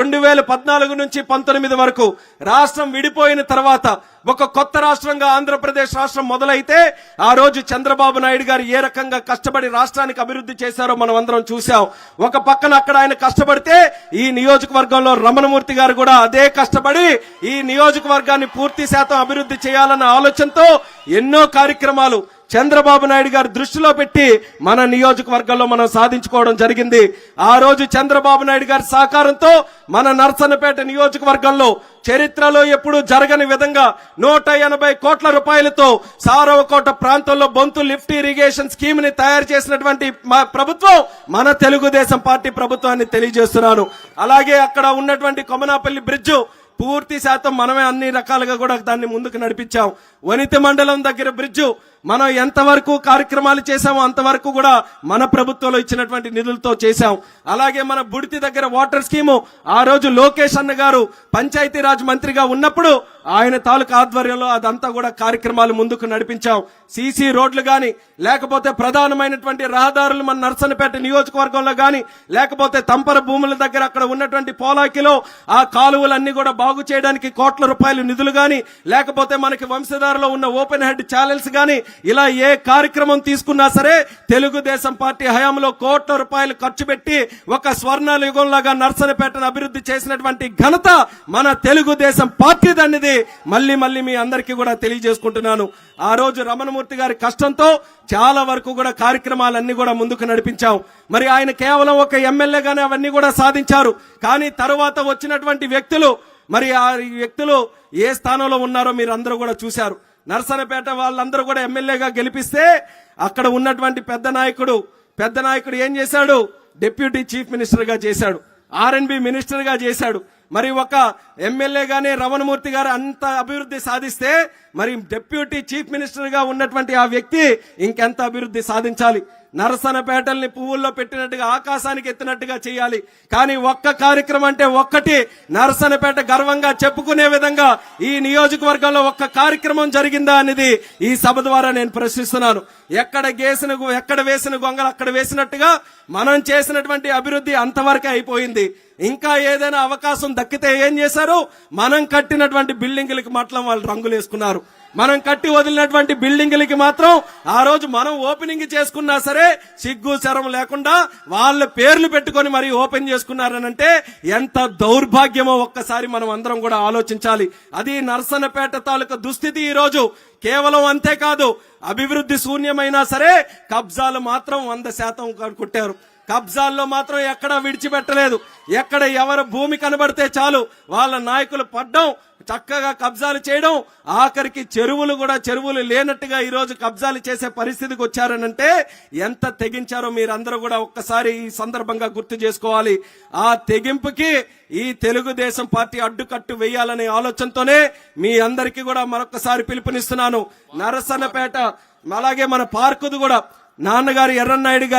రెండు వేల పద్నాలుగు నుంచి పంతొమ్మిది వరకు రాష్ట్రం విడిపోయిన తర్వాత ఒక కొత్త రాష్ట్రంగా ఆంధ్రప్రదేశ్ రాష్ట్రం మొదలైతే ఆ రోజు చంద్రబాబు నాయుడు గారు ఏ రకంగా కష్టపడి రాష్ట్రానికి అభివృద్ధి చేశారో మనం అందరం చూసాం ఒక పక్కన అక్కడ ఆయన కష్టపడితే ఈ నియోజకవర్గంలో రమణమూర్తి గారు కూడా అదే కష్టపడి ఈ నియోజకవర్గాన్ని పూర్తి శాతం అభివృద్ధి చేయాలన్న ఆలోచనతో ఎన్నో కార్యక్రమాలు చంద్రబాబు నాయుడు గారు దృష్టిలో పెట్టి మన నియోజకవర్గంలో మనం సాధించుకోవడం జరిగింది. ఆ రోజు చంద్రబాబు నాయుడు గారి సహకారంతో మన నర్సన్నపేట నియోజకవర్గంలో చరిత్రలో ఎప్పుడూ జరగని విధంగా నూట ఎనభై కోట్ల రూపాయలతో సారవకోట ప్రాంతంలో బొంతు లిఫ్ట్ ఇరిగేషన్ స్కీమ్ని తయారు చేసినటువంటి మా ప్రభుత్వం మన తెలుగుదేశం పార్టీ ప్రభుత్వాన్ని తెలియజేస్తున్నాను. అలాగే అక్కడ ఉన్నటువంటి కొమనాపల్లి బ్రిడ్జు పూర్తి శాతం మనమే అన్ని రకాలుగా కూడా దాన్ని ముందుకు నడిపించాం. వనిత మండలం దగ్గర బ్రిడ్జు మనం ఎంతవరకు కార్యక్రమాలు చేశామో అంతవరకు కూడా మన ప్రభుత్వంలో ఇచ్చినటువంటి నిధులతో చేశాం. అలాగే మన బుడితి దగ్గర వాటర్ స్కీము ఆ రోజు లోకేష్ అన్న గారు పంచాయతీరాజ్ మంత్రిగా ఉన్నప్పుడు ఆయన తాలూకా ఆధ్వర్యంలో అదంతా కూడా కార్యక్రమాలు ముందుకు నడిపించాం. సీసీ రోడ్లు కానీ లేకపోతే ప్రధానమైనటువంటి రహదారులు మన నర్సనపేట నియోజకవర్గంలో కానీ లేకపోతే తంపర భూముల దగ్గర అక్కడ ఉన్నటువంటి పోలాకిలో ఆ కాలువలన్నీ కూడా బాగు చేయడానికి కోట్ల రూపాయలు నిధులు కానీ లేకపోతే మనకి వంశధారలో ఉన్న ఓపెన్ హెడ్ ఛానల్స్ కానీ ఇలా ఏ కార్యక్రమం తీసుకున్నా సరే తెలుగుదేశం పార్టీ హయాంలో కోట్ల రూపాయలు ఖర్చు పెట్టి ఒక స్వర్ణ యుగంలాగా నర్సనపేటను అభివృద్ధి చేసినటువంటి ఘనత మన తెలుగుదేశం పార్టీ దన్నిది మళ్ళీ మళ్ళీ మీ అందరికీ కూడా తెలియజేసుకుంటున్నాను. ఆ రోజు రమణమూర్తి గారి కష్టంతో చాలా వరకు కూడా కార్యక్రమాలన్నీ కూడా ముందుకు నడిపించాం. మరి ఆయన కేవలం ఒక ఎమ్మెల్యేగానే అవన్నీ కూడా సాధించారు. కానీ తరువాత వచ్చినటువంటి వ్యక్తులు మరి ఆ వ్యక్తులు ఏ స్థానంలో ఉన్నారో మీరు అందరూ కూడా చూశారు. నరసనపేట వాళ్ళందరూ కూడా ఎమ్మెల్యేగా గెలిపిస్తే అక్కడ ఉన్నటువంటి పెద్ద నాయకుడు పెద్ద నాయకుడు ఏం చేశాడు? డిప్యూటీ చీఫ్ మినిస్టర్గా చేశాడు. ఆర్ఎన్బి మినిస్టర్గా చేశాడు. మరి ఒక ఎమ్మెల్యేగానే రవణమూర్తి గారు అంత అభివృద్ధి సాధిస్తే మరి డిప్యూటీ చీఫ్ మినిస్టర్గా ఉన్నటువంటి ఆ వ్యక్తి ఇంకెంత అభివృద్ధి సాధించాలి? నరసనపేటల్ని పువ్వుల్లో పెట్టినట్టుగా ఆకాశానికి ఎత్తినట్టుగా చేయాలి. కానీ ఒక్క కార్యక్రమం అంటే ఒక్కటి. నరసనపేట గర్వంగా చెప్పుకునే విధంగా ఈ నియోజకవర్గంలో ఒక్క కార్యక్రమం జరిగిందా అనేది ఈ సభ ద్వారా నేను ప్రశ్నిస్తున్నాను. ఎక్కడ గేసిన ఎక్కడ వేసిన గొంగలు అక్కడ వేసినట్టుగా మనం చేసినటువంటి అభివృద్ధి అంతవరకే అయిపోయింది. ఇంకా ఏదైనా అవకాశం దక్కితే ఏం చేశారు? మనం కట్టినటువంటి బిల్డింగులకి మాత్రం వాళ్ళు రంగులు వేసుకున్నారు. మనం కట్టి వదిలినటువంటి బిల్డింగులకి మాత్రం ఆ రోజు మనం ఓపెనింగ్ చేసుకున్నా సరే సిగ్గు శరం లేకుండా వాళ్ళ పేర్లు పెట్టుకొని మరి ఓపెన్ చేసుకున్నారనంటే ఎంత దౌర్భాగ్యమో ఒక్కసారి మనం అందరం కూడా ఆలోచించాలి. అది నర్సనపేట తాలూకా దుస్థితి ఈ రోజు కేవలం అంతేకాదు అభివృద్ధి శూన్యమైనా సరే కబ్జాలు మాత్రం వంద శాతం కొట్టారు. కబ్జాల్లో మాత్రం ఎక్కడా విడిచిపెట్టలేదు. ఎక్కడ ఎవరు భూమి కనబడితే చాలు వాళ్ళ నాయకులు పడ్డం చక్కగా కబ్జాలు చేయడం ఆఖరికి చెరువులు కూడా చెరువులు లేనట్టుగా ఈరోజు కబ్జాలు చేసే పరిస్థితికి వచ్చారనంటే ఎంత తెగించారో మీరందరూ కూడా ఒక్కసారి ఈ సందర్భంగా గుర్తు చేసుకోవాలి. ఆ తెగింపుకి ఈ తెలుగుదేశం పార్టీ అడ్డుకట్టు వేయాలనే ఆలోచనతోనే మీ అందరికీ కూడా మరొకసారి పిలుపునిస్తున్నాను. నరసన్నపేట అలాగే మన పార్కుది కూడా నాన్నగారు ఎర్రన్నాయుడు గారు